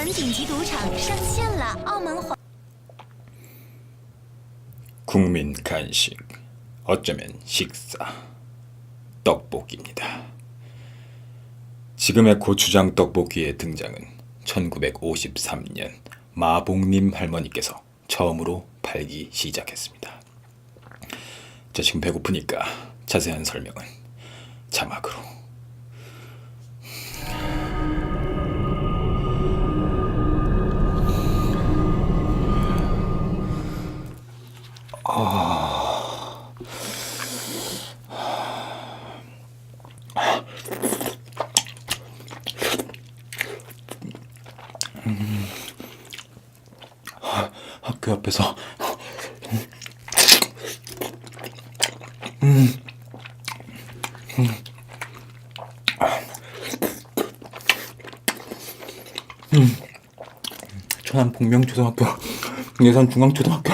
门顶级赌场上线了，澳门皇。 국민 간식 어쩌면 식사 떡볶이입니다. 지금의 고추장 떡볶이의 등장은 1953년 마봉님 할머니께서 처음으로 팔기 시작했습니다. 저 지금 배고프니까 자세한 설명은 자막으로. 학교 앞에서. 천안 복명초등학교 예산 중앙초등학교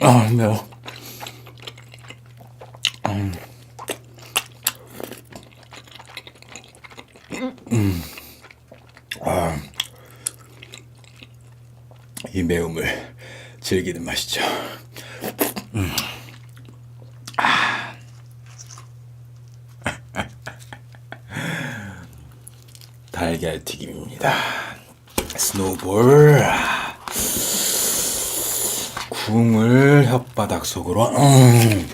아 매워 이 매움을 즐기는 맛이죠. 음. 아. 달걀 튀김입니다. 스노볼. 궁을 혓바닥 속으로. 음.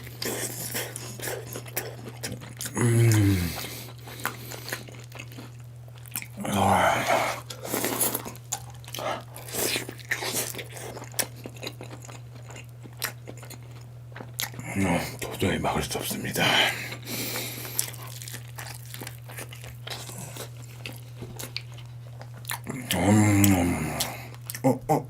음, 도저히 막을 수 없습니다. 음, 어, 어.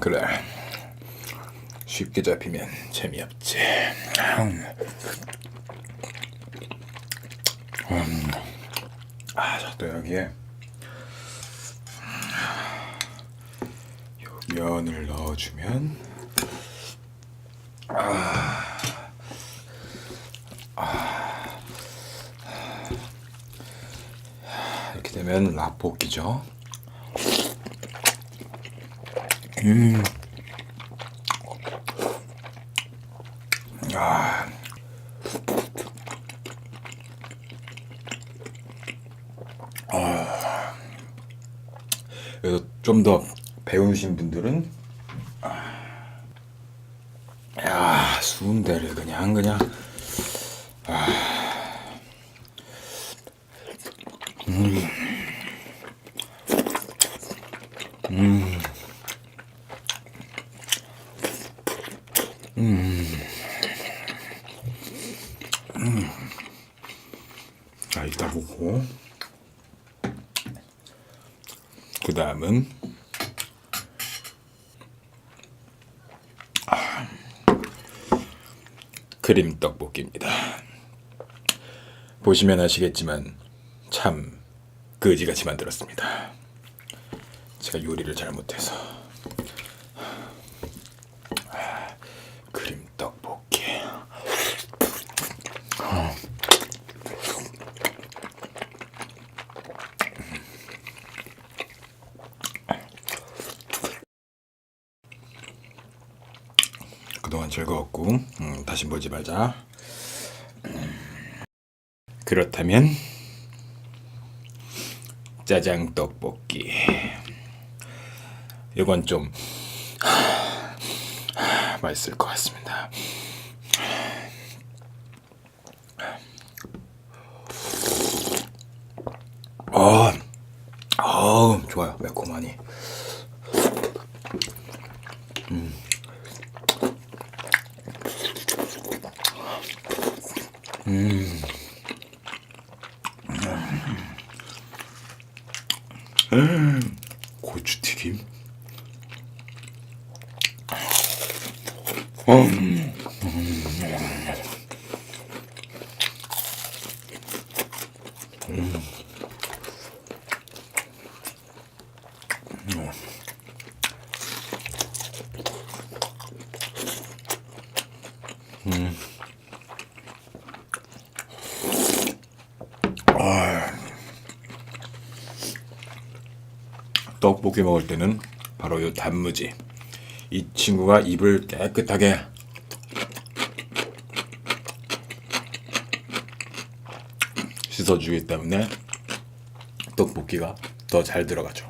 그래. 쉽게 잡히면 재미없지. 음. 음. 아, 자, 또 여기에 요 면을 넣어주면 아, 아, 이렇게 되면 라볶이죠. 음. 아. 그래서 좀 더 배우신 분들은 아, 야 순대를 그냥 그냥 자 이따 보고. 그 다음은. 아, 크림 떡볶이입니다. 보시면 아시겠지만 참 거지같이 만들었습니다. 제가 요리를 잘 못해서 아, 크림 떡볶이. 그동안 즐거웠고 음, 다시 보지 말자. 음, 그렇다면 짜장 떡볶이. 이건 좀 맛있을 것 같습니다. 아, 아, 좋아요 매콤하니. 고추튀김. 음. 떡볶이 먹을 때는 바로 요 단무지. 이 친구가 입을 깨끗하게 씻어주기 때문에 떡볶이가 더 잘 들어가죠.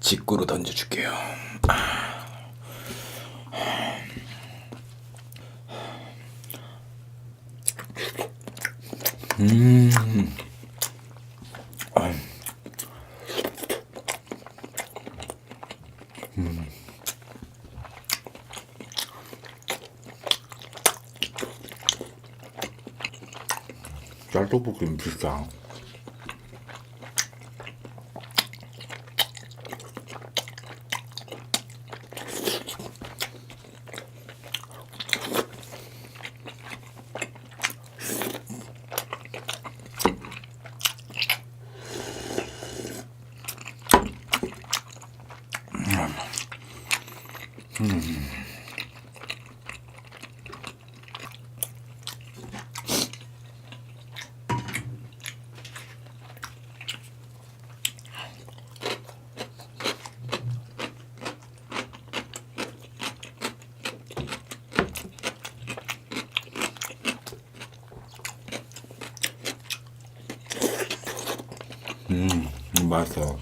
직구로 던져줄게요. 짤떡볶이는 비싸. 음, 맛있어.